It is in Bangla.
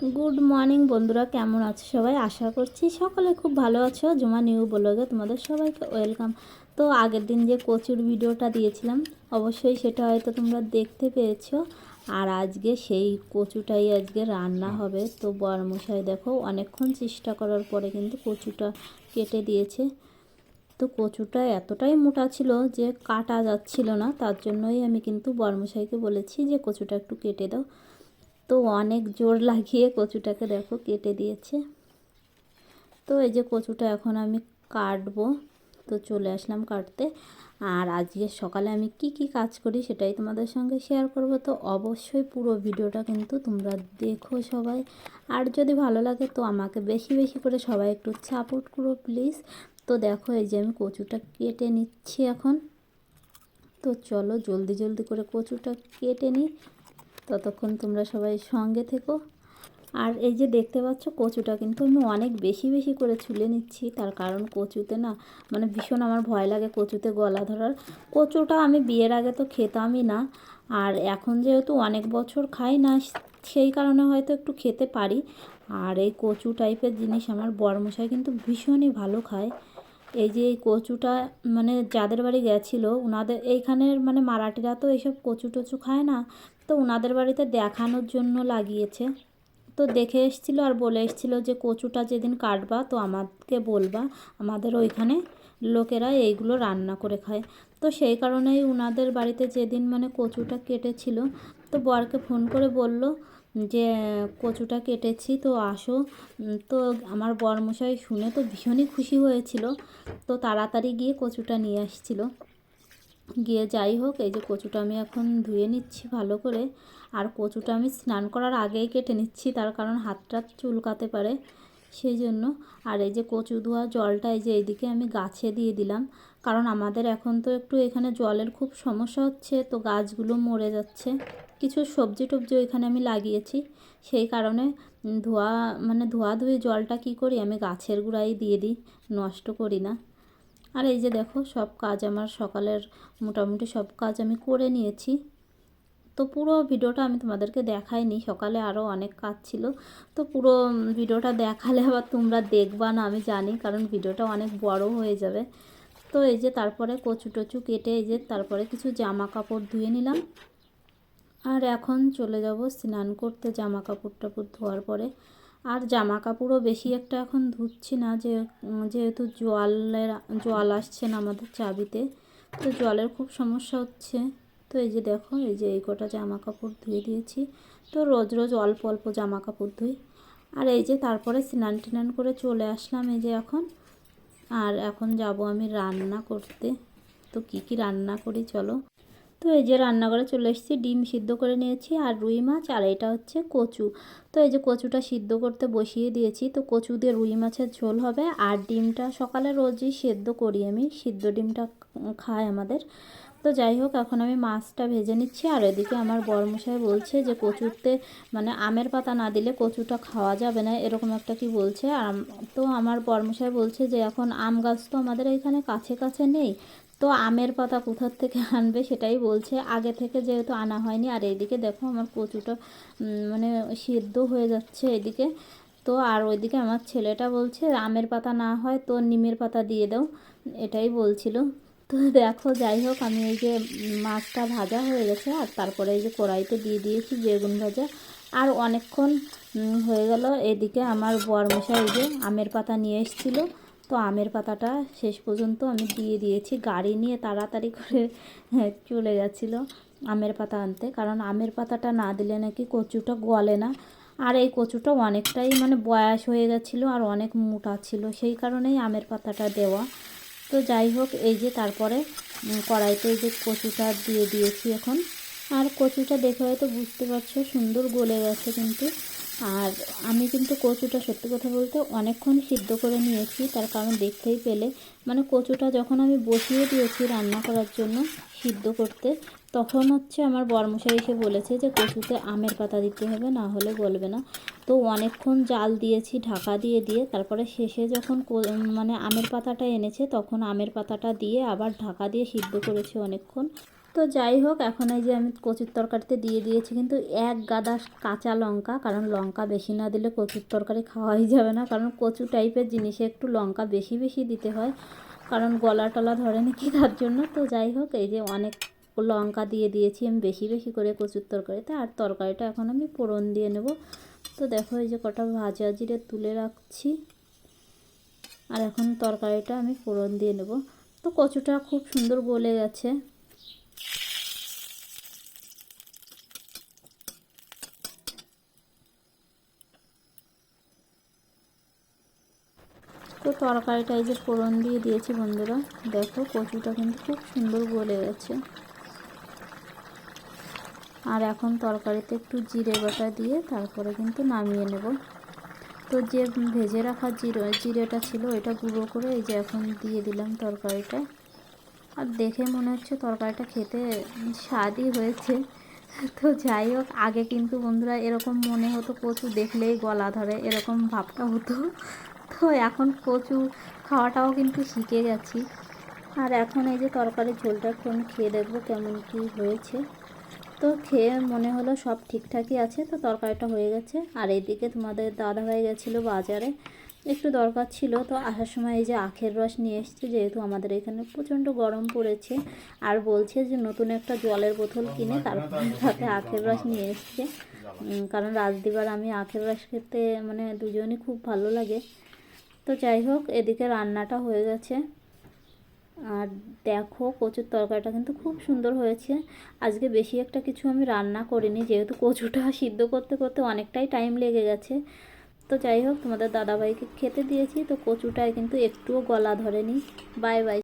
গুড মর্নিং বন্ধুরা, কেমন আছো সবাই? আশা করছি সকলে খুব ভালো আছো। জমা নিউ ব্লগে তোমাদের সবাইকে ওয়েলকাম। তো আগের দিন যে কচুর ভিডিওটা দিয়েছিলাম, অবশ্যই সেটা হয়তো তোমরা দেখতে পেয়েছ। আর আজকে সেই কচুটাই আজকে রান্না হবে। তো বরমশাই দেখো, অনেকক্ষণ চেষ্টা করার পরে কিন্তু কচুটা কেটে দিয়েছে। তো কচুটা এতটাই মোটা ছিল যে কাটা যাচ্ছিল না, তার জন্যই আমি কিন্তু বরমশাইকে বলেছি যে কচুটা একটু কেটে দাও। তো অনেক জোর লাগিয়ে কচুটাকে দেখো কেটে দিয়েছে। তো এই যে কচুটা এখন আমি কাটবো। তো চলে আসলাম কাটতে। আর আজকে সকালে আমি কি কি কাজ করি সেটাই তোমাদের সঙ্গে শেয়ার করব। তো অবশ্যই পুরো ভিডিওটা কিন্তু তোমরা দেখো সবাই। আর যদি ভালো লাগে তো আমাকে বেশি বেশি করে সবাই একটু সাপোর্ট করো প্লিজ তো দেখো এই যে আমি কচুটা কেটে নিচ্ছি এখন। তো চলো জলদি জলদি করে কচুটা কেটে নিই। ততক্ষণ তোমরা সবাই সঙ্গে থেকো। আর এই যে দেখতে পাচ্ছ, কচুটা কিন্তু আমি অনেক বেশি বেশি করে ছুলে নিচ্ছি। তার কারণ কচুতে না মানে ভীষণ আমার ভয় লাগে কচুতে গলা ধরার। কচুটা আমি বিয়ের আগে তো খেতামই না। আর এখন যেহেতু অনেক বছর খাই না, সেই কারণে হয়তো একটু খেতে পারি। আর এই কচু টাইপের জিনিস আমার বরমশাই কিন্তু ভীষণই ভালো খায়। এই যে এই কচুটা মানে যাদের বাড়ি গেছিল ওনাদের এইখানের মানে মারাঠিরা তো এইসব কচু টচু খায় না, তো ওনাদের বাড়িতে দেখানোর জন্য লাগিয়েছে। তো দেখে এসেছিল আর বলে এসেছিল যে কচুটা যেদিন কাটবা তো আমাকে বলবা, আমাদের ওইখানে লোকেরা এইগুলো রান্না করে খায়। তো সেই কারণেই ওনাদের বাড়িতে যেদিন মানে কচুটা কেটেছিল, তো বরকে ফোন করে বলল যে, কচুটা কেটেছি, তো আসো। তো আমার বরমশাই শুনে তো ভীষণই খুশি হয়েছিল। তো তাড়াতাড়ি গিয়ে কচুটা নিয়ে আসছিল। গিয়ে যাই হোক, এই যে কচুটা আমি এখন ধুয়ে নিচ্ছি ভালো করে। আর কচুটা আমি স্নান করার আগেই কেটে নিচ্ছি, তার কারণ হাতটা চুলকাতে পারে। সেই জন্য। আর এই যে কচু ধোয়া জলটা এই যে এইদিকে আমি গাছে দিয়ে দিলাম। কারণ আমাদের এখন তো একটু এখানে জলের খুব সমস্যা হচ্ছে, তো গাছগুলো মরে যাচ্ছে। কিছু সবজি টবজি ওইখানে আমি লাগিয়েছি। সেই কারণে ধোয়া মানে ধোয়া ধুয়ে জলটা কি করি? আমি গাছের গুঁড়াই দিয়ে দিই, নষ্ট করি না। আর এই যে দেখো সব কাজ আমার সকালের মোটামুটি সব কাজ আমি করে নিয়েছি। তো পুরো ভিডিওটা আমি তোমাদেরকে দেখাইনি, সকালে আরও অনেক কাজ ছিল। তো পুরো ভিডিওটা দেখালে আবার তোমরা দেখবা না, আমি জানি, কারণ ভিডিওটা অনেক বড় হয়ে যাবে। তো এই যে তারপরে কচু টচু কেটে, এই যে তারপরে কিছু জামা কাপড় ধুয়ে নিলাম। আর এখন চলে যাব স্নান করতে জামা কাপড় টাপড় ধোয়ার পরে। আর জামা কাপড়ও বেশি একটা এখন ধুচ্ছি না, যে যেহেতু জলের জল আসছে না আমাদের চাবিতে। তো জলের খুব সমস্যা হচ্ছে। তো এই যে দেখো, এই যে এই কটা জামা কাপড় ধুয়ে দিয়েছি। তো রোজ রোজ অল্প অল্প জামা কাপড় ধুই। আর এই যে তারপরে স্নান টিনান করে চলে আসলাম এই যে এখন। আর এখন যাব আমি রান্না করতে। তো কি কি রান্না করি চলো। তো এই যে রান্নাঘরে চলে এসেছি, ডিম সিদ্ধ করে নিয়েছি আর রুই মাছ আর এটা হচ্ছে কচু। তো এই যে কচুটা সিদ্ধ করতে বসিয়ে দিয়েছি, তো কচু দিয়ে রুই মাছের ঝোল হবে। আর ডিমটা সকালে রোজই সেদ্ধ করি আমি। সিদ্ধ ডিমটা খায় আমাদের। তো যাই হোক, এখন আমি মাছটা ভেজে নিচ্ছি। আর এদিকে আমার বরমশাই বলছে যে কচুতে মানে আমের পাতা না দিলে কচুটা খাওয়া যাবে না, এরকম একটা কি বলছে। আর তো আমার বরমশাই বলছে যে, এখন আম গাছ তো আমাদের এখানে কাছে কাছে নেই, তো আমের পাতা কোথার থেকে আনবে সেটাই বলছে। আগে থেকে যেহেতু আনা হয়নি, আর এইদিকে দেখো আমার কচুটা মানে সিদ্ধ হয়ে যাচ্ছে এদিকে। তো আর ওইদিকে আমার ছেলেটা বলছে, আমের পাতা না হয় তো নিমের পাতা দিয়ে দাও, এটাই বলছিল। তো দেখো যাই হোক আমি এই যে মাছটা ভাজা হয়ে গেছে আর তারপরে এই যে কড়াইতে দিয়ে দিয়েছি বেগুন ভাজা। আর অনেকক্ষণ হয়ে গেল। এদিকে আমার বরমশাই যে আমের পাতা নিয়ে এসেছিল। তো আমের পাতাটা শেষ পর্যন্ত আমি দিয়ে দিয়েছি। গাড়ি নিয়ে তাড়াতাড়ি করে হ্যাঁ, চলে গেছিল আমের পাতা আনতে। কারণ আমের পাতাটা না দিলে নাকি কচুটা গলে না। আর এই কচুটা অনেকটাই মানে বয়স হয়ে গেছিল আর অনেক মোটা ছিল। সেই কারণেই আমের পাতাটা দেওয়া। তো যাই হোক, এই যে তারপরে কড়াইতে এই যে কচুটা দিয়ে দিয়েছি এখন। আর কচুটা দেখে হয়তো বুঝতে পারছ, সুন্দর গলে গেছে কিন্তু। আর আমি কিন্তু কচুটা সত্যি কথা বলতে অনেকক্ষণ সিদ্ধ করে নিয়েছি, তার কারণ দেখতেই পেলে। মানে কচুটা যখন আমি বসিয়ে দিয়েছি রান্না করার জন্য সিদ্ধ করতে, তখন হচ্ছে আমার বর্মশাই এসে বলেছে যে কচুতে আমের পাতা দিতে হবে, না হলে বলবে না। তো অনেকক্ষণ জাল দিয়েছি, ঢাকা দিয়ে দিয়ে, তারপরে শেষে যখন মানে আমের পাতাটা এনেছে, তখন আমের পাতাটা দিয়ে আবার ঢাকা দিয়ে সিদ্ধ করেছি অনেকক্ষণ। তো যাই হোক, এখন এই যে আমি কচুর তরকারিতে দিয়ে দিয়েছি, কিন্তু এক গাদা কাঁচা লঙ্কা, কারণ লঙ্কা বেশি না দিলে কচুর তরকারি খাওয়াই যাবে না। কারণ কচু টাইপের জিনিসে একটু লঙ্কা বেশি বেশি দিতে হয়, কারণ গলা টলা ধরে নাকি তার জন্য। তো যাই হোক, এই যে অনেক লঙ্কা দিয়ে দিয়েছি আমি বেশি বেশি করে কচুর তরকারিতে, আর তরকারিটা এখন আমি ফোড়ন দিয়ে নেব। তো দেখো, এই যে কটা ভাজা জিরে তুলে রাখছি, আর এখন তরকারিটা আমি ফোড়ন দিয়ে নেব। তো কচুটা খুব সুন্দর গলে গেছে। তো তরকারিটা এই যে ফোড়ন দিয়ে দিয়েছি বন্ধুরা। দেখো কচুটা কিন্তু খুব সুন্দর গলে গেছে। আর এখন তরকারিতে একটু জিরে বাটা দিয়ে তারপরে কিন্তু নামিয়ে নেব। তো যে ভেজে রাখা জিরে জিরেটা ছিল এটা গুঁড়ো করে এই যে এখন দিয়ে দিলাম তরকারিটা। আর দেখে মনে হচ্ছে তরকারিটা খেতে স্বাদই হয়েছে। তো যাই হোক, আগে কিন্তু বন্ধুরা এরকম মনে হতো কচু দেখলেই গলা ধরে, এরকম ভাবটা হতো। তো এখন কচু খাওয়াটাও কিন্তু শিখে গেছি। আর এখন এই যে তরকারির ঝোলটা একটু আমি খেয়ে দেখব কেমন কী হয়েছে। তো খেয়ে মনে হলো সব ঠিকঠাকই আছে, তো তরকারিটা হয়ে গেছে। আর এইদিকে তোমাদের দাদা ভাই গেছিল বাজারে। একটু দরকার ছিল, তো আসার সময় এই যে আখের রস নিয়ে এসছে, যেহেতু আমাদের এখানে প্রচণ্ড গরম পড়েছে। আর বলছে যে নতুন একটা জলের বোতল কিনে তারপরে সাথে আখের রস নিয়ে এসছে। কারণ রাজদিবার আমি আখের রস খেতে মানে দুজনই খুব ভালো লাগে। তো যাই হোক, এদিকে রান্নাটা হয়ে গেছে। আর দেখো, কচুর তরকারিটা কিন্তু খুব সুন্দর হয়েছে। আজকে বেশি একটা কিছু আমি রান্না করিনি, যেহেতু কচুটা সিদ্ধ করতে করতে অনেকটাই টাইম লেগে গেছে। তো যাই হোক, তোমাদের দাদাভাইকে খেতে দিয়েছি, তো কচুটায় কিন্তু একটুও গলা ধরেনি। Bye bye.